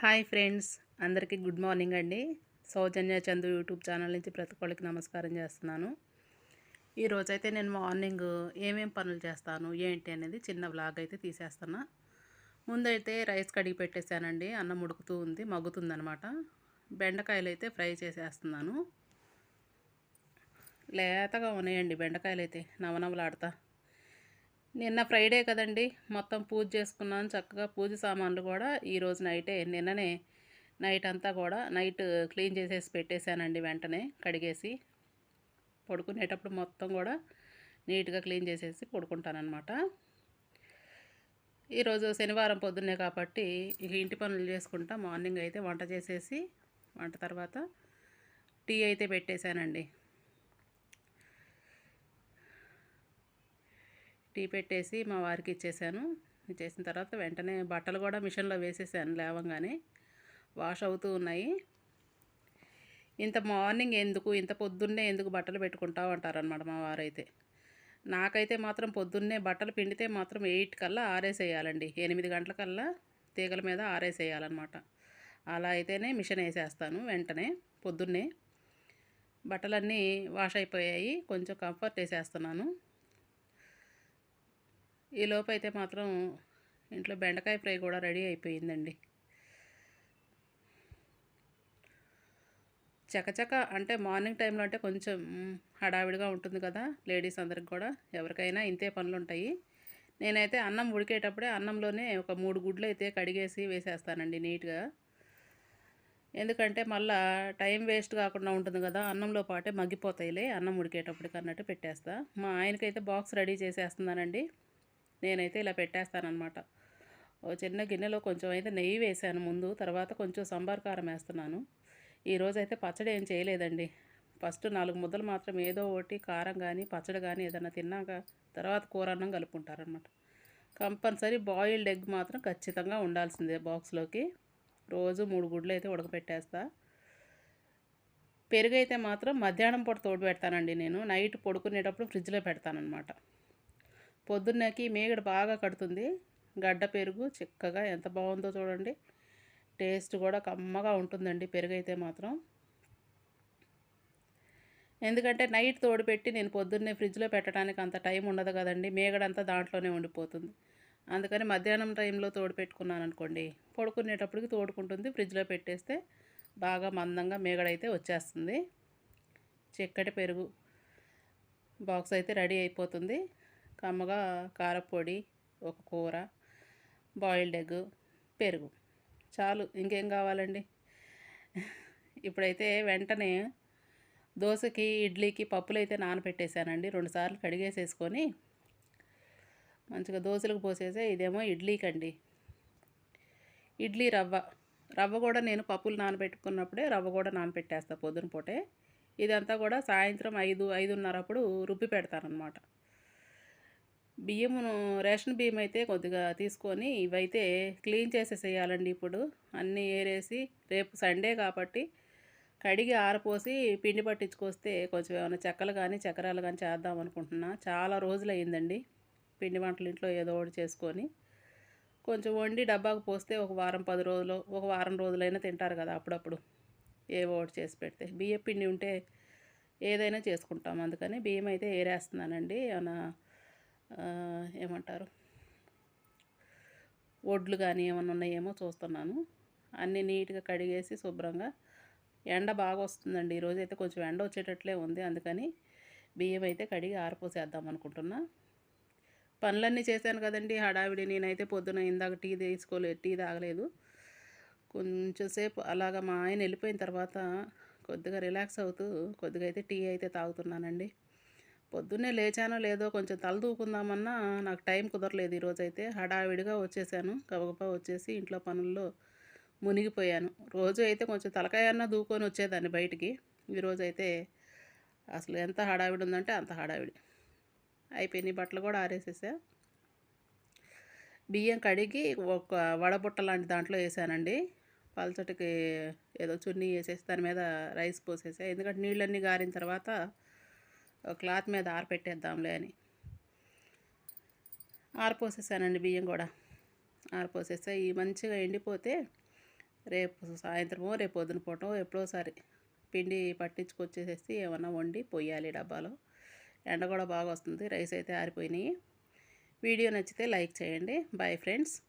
Hi friends అందరికీ good morning అండి. Soujanya Chandu YouTube channel నుంచి ప్రతి ఒక్కళ్ళకి నమస్కారం చేస్తున్నాను. ఈరోజైతే నేను మార్నింగ్ ఏమేం పనులు చేస్తాను ఏంటి అనేది చిన్న వ్లాగ్ అయితే తీసేస్తున్నా. ముందైతే రైస్ కడిగి పెట్టేశానండి అన్నం ఉడుకుతూ ఉంది మగ్గుతుందనమాట బెండకాయలు అయితే ఫ్రై చేసేస్తున్నాను. లేతగా ఉన్నాయండి బెండకాయలు అయితే నవనవలాడతా. నిన్న ఫ్రైడే కదండి. మొత్తం పూజ చేసుకున్నాను. చక్కగా పూజ సామాన్లు కూడా ఈరోజు నైటే. నిన్ననే నైట్ అంతా కూడా నైట్ క్లీన్ చేసేసి పెట్టేశానండి వెంటనే కడిగేసి. పడుకునేటప్పుడు మొత్తం కూడా నీట్గా క్లీన్ చేసేసి పడుకుంటానమాట ఈరోజు శనివారం పొద్దున్నే కాబట్టి ఇక ఇంటి పనులు చేసుకుంటా. మార్నింగ్ అయితే వంట చేసేసి వంట తర్వాత టీ అయితే పెట్టేశానండి. టీ పెట్టేసి మా వారికి ఇచ్చేసాను. ఇచ్చేసిన తర్వాత వెంటనే బట్టలు కూడా మిషన్లో వేసేసాను లేవంగానే. వాష్ అవుతూ ఉన్నాయి. ఇంత మార్నింగ్ ఎందుకు ఇంత పొద్దున్నే ఎందుకు బట్టలు పెట్టుకుంటావు అంటారనమాట మా వారైతే. నాకైతే మాత్రం పొద్దున్నే బట్టలు పిండితే మాత్రం ఎయిట్ కల్లా ఆరేసేయాలండి. ఎనిమిది గంటలకల్లా తీగల మీద ఆరేసేయాలన్నమాట. అలా అయితేనే మిషన్ వేసేస్తాను వెంటనే పొద్దున్నే. బట్టలన్నీ వాష్ అయిపోయాయి. కొంచెం కంఫర్ట్ వేసేస్తున్నాను. ఈ లోపు అయితే మాత్రం ఇంట్లో బెండకాయ ఫ్రై కూడా రెడీ అయిపోయిందండి. చకచక అంటే మార్నింగ్ టైంలో అంటే కొంచెం హడావిడిగా ఉంటుంది కదా లేడీస్ అందరికి కూడా. ఎవరికైనా ఇంతే పనులు ఉంటాయి నేనైతే అన్నం ఉడికేటప్పుడే అన్నంలోనే ఒక మూడు గుడ్లు అయితే కడిగేసి వేసేస్తానండి నీట్గా. ఎందుకంటే మళ్ళా టైం వేస్ట్ కాకుండా ఉంటుంది కదా అన్నంలో పాటే మగ్గిపోతాయిలే అన్నం ఉడికేటప్పటికి అన్నట్టు పెట్టేస్తా. మా ఆయనకైతే బాక్స్ రెడీ చేసేస్తున్నానండి. నేనైతే ఇలా పెట్టేస్తానమాట ఓ చిన్న గిన్నెలో కొంచెం అయితే నెయ్యి వేసాను ముందు తర్వాత కొంచెం సంబార్ కారం వేస్తున్నాను. ఈరోజు అయితే పచ్చడి ఏం చేయలేదండి. ఫస్ట్ నాలుగు ముద్దలు మాత్రం ఏదో ఒకటి కారం కానీ పచ్చడి కానీ ఏదైనా తిన్నాక తర్వాత కూర అన్నం కలుపుకుంటారనమాట కంపల్సరీ బాయిల్డ్ ఎగ్ మాత్రం ఖచ్చితంగా ఉండాల్సిందే బాక్స్లోకి. రోజు మూడు గుడ్లు అయితే ఉడకపెట్టేస్తా పెరుగు అయితే మాత్రం మధ్యాహ్నం పూట తోడు పెడతానండి నేను. నైట్ పడుకునేటప్పుడు ఫ్రిడ్జ్లో పెడతానమాట పొద్దున్నకి మేగడ బాగా కడుతుంది. గడ్డ పెరుగు చిక్కగా ఎంత బాగుందో చూడండి. టేస్ట్ కూడా కమ్మగా ఉంటుందండి పెరుగు అయితే మాత్రం. ఎందుకంటే నైట్ తోడుపెట్టి నేను పొద్దున్నే ఫ్రిడ్జ్లో పెట్టడానికి అంత టైం ఉండదు కదండి. మేగడంతా దాంట్లోనే ఉండిపోతుంది. అందుకని మధ్యాహ్నం టైంలో తోడు పెట్టుకున్నాను అనుకోండి. పడుకునేటప్పటికి తోడుకుంటుంది. ఫ్రిడ్జ్లో పెట్టేస్తే బాగా మందంగా మేగడైతే వచ్చేస్తుంది. చిక్కటి పెరుగు బాక్స్ అయితే రెడీ అయిపోతుంది. కమ్మగా కారపొడి ఒక కూర బాయిల్డ్ ఎగ్ పెరుగు. చాలు ఇంకేం కావాలండి? ఇప్పుడైతే వెంటనే దోశకి ఇడ్లీకి పప్పులు అయితే నానబెట్టేశానండి రెండుసార్లు కడిగేసేసుకొని మంచిగా దోశలకు పోసేసే ఇదేమో ఇడ్లీకి అండి ఇడ్లీ రవ్వ. రవ్వ కూడా నేను పప్పులు నానబెట్టుకున్నప్పుడే రవ్వ కూడా నానబెట్టేస్తా పొద్దున పూటే. ఇదంతా కూడా సాయంత్రం ఐదు ఐదున్నర అప్పుడు రుబ్బి పెడతానమాట బియ్యమును రేషన్ బియ్యం అయితే కొద్దిగా తీసుకొని ఇవైతే క్లీన్ చేసేసేయాలండి ఇప్పుడు. అన్నీ ఏరేసి రేపు సండే కాబట్టి కడిగి ఆరపోసి పిండి పట్టించుకొస్తే కొంచెం ఏమైనా చెక్కలు కానీ చక్రాలు కానీ చేద్దాం అనుకుంటున్నా. చాలా రోజులు అయిందండి పిండి వంటలు ఇంట్లో ఏదో ఒకటి చేసుకొని. కొంచెం వండి డబ్బాకు పోస్తే ఒక వారం పది రోజులు ఒక వారం రోజులైనా తింటారు కదా అప్పుడప్పుడు. ఏవో ఒకటి చేసి పెడితే. బియ్యం పిండి ఉంటే ఏదైనా చేసుకుంటాం. అందుకని బియ్యం అయితే ఏరేస్తున్నానండి. ఏమైనా ఏమంటారు? ఒడ్లు కానీ ఏమైనా ఉన్నాయేమో చూస్తున్నాను. అన్నీ నీట్గా కడిగేసి శుభ్రంగా ఎండ బాగా వస్తుందండి. ఈరోజు అయితే కొంచెం ఎండ వచ్చేటట్లే ఉంది. అందుకని బియ్యం అయితే కడిగి ఆరిపోసేద్దాం అనుకుంటున్నా. పనులన్నీ చేశాను కదండి. హడావిడి నేనైతే పొద్దున ఇందాక టీ తీసుకోలేదు టీ తాగలేదు. కొంచెంసేపు అలాగ అలాగా మా ఆయన వెళ్ళిపోయిన తర్వాత కొద్దిగా రిలాక్స్ అవుతూ కొద్దిగా అయితే టీ అయితే తాగుతున్నానండి. పొద్దున్నే లేచానో లేదో కొంచెం తల దూకుందామన్నా నాకు టైం కుదరలేదు ఈరోజైతే హడావిడిగా వచ్చేసాను. గబగబా వచ్చేసి ఇంట్లో పనుల్లో మునిగిపోయాను. రోజు అయితే కొంచెం తలకాయన్నా దూకొని వచ్చేదాన్ని బయటికి. ఈరోజు అయితే అసలు ఎంత హడావిడి ఉందంటే అంత హడావిడి. అయిపోయినాయి బట్టలు కూడా ఆరేసేసా. బియ్యం కడిగి ఒక వడబుట్ట లాంటి దాంట్లో వేసానండి. పలచటికి ఏదో చున్నీ వేసేసి దాని మీద రైస్ పోసేసా. ఎందుకంటే నీళ్ళన్నీ గారిన తర్వాత క్లాత్ మీద ఆరపెట్టేద్దాంలే అని. ఆరిపోసేసానండి బియ్యం కూడా. ఆరిపోసేస్తే ఈ మంచిగా ఎండిపోతే రేపు సాయంత్రమో రేపు పొద్దున పూటో ఎప్పుడోసారి పిండి పట్టించుకొచ్చేసేసి ఏమన్నా వండి పొయ్యాలి డబ్బాలో. ఎండ కూడా బాగా వస్తుంది రైస్ అయితే ఆరిపోయినాయి. వీడియో నచ్చితే లైక్ చేయండి. Bye friends.